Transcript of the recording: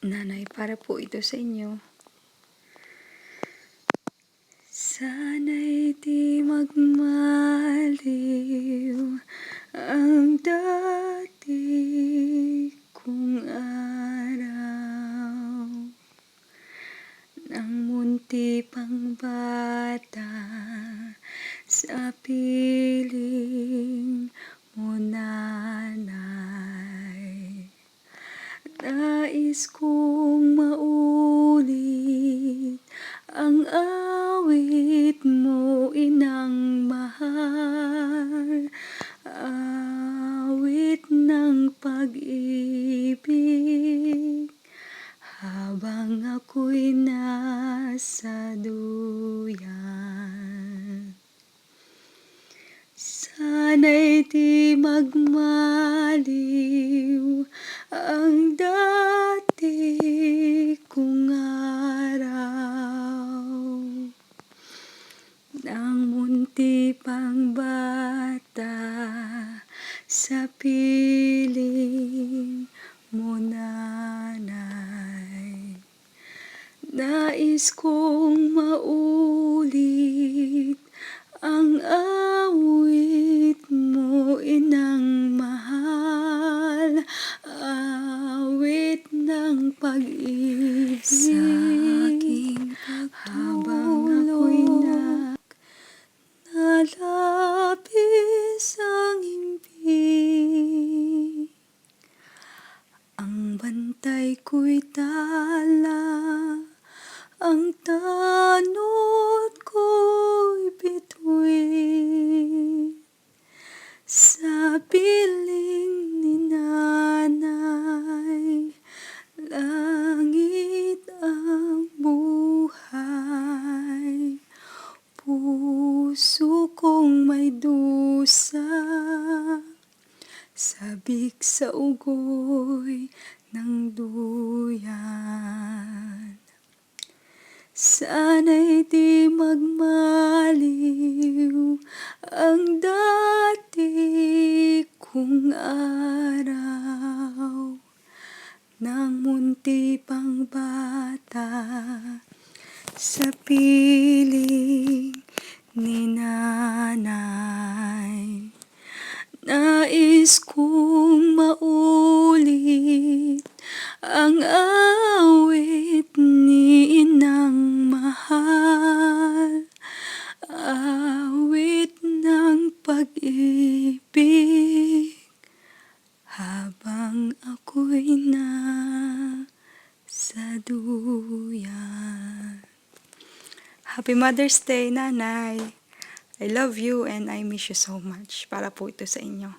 Nanay, para po ito sa inyo. Sana'y di magmaliw ang dati kong araw Nang munti pang bata sa piling kong maulit. Ang awit mo inang mahal. Awit ng pag-ibig. Habang ako'y nasa duyan. Sana'y di magmaliw ang dati pang bata sa piling mo nanay. Nais kong maulit ang awit mo inang mahal. Awit ng pag-ibig. Sa aking habang ko'y tala. Ang tanod ko'y bituin. Sa piling ni nanay Langit ang buhay. Puso kong may dusa Sabik sa ugoy ng duyan Sana'y di magmaliw ang dati kong araw. Nang munti pang bata sa piling ni nanay Nais kong maulit ang nasa duyan Happy Mother's Day, Nanay! I love you and I miss you so much. Para po ito sa inyo.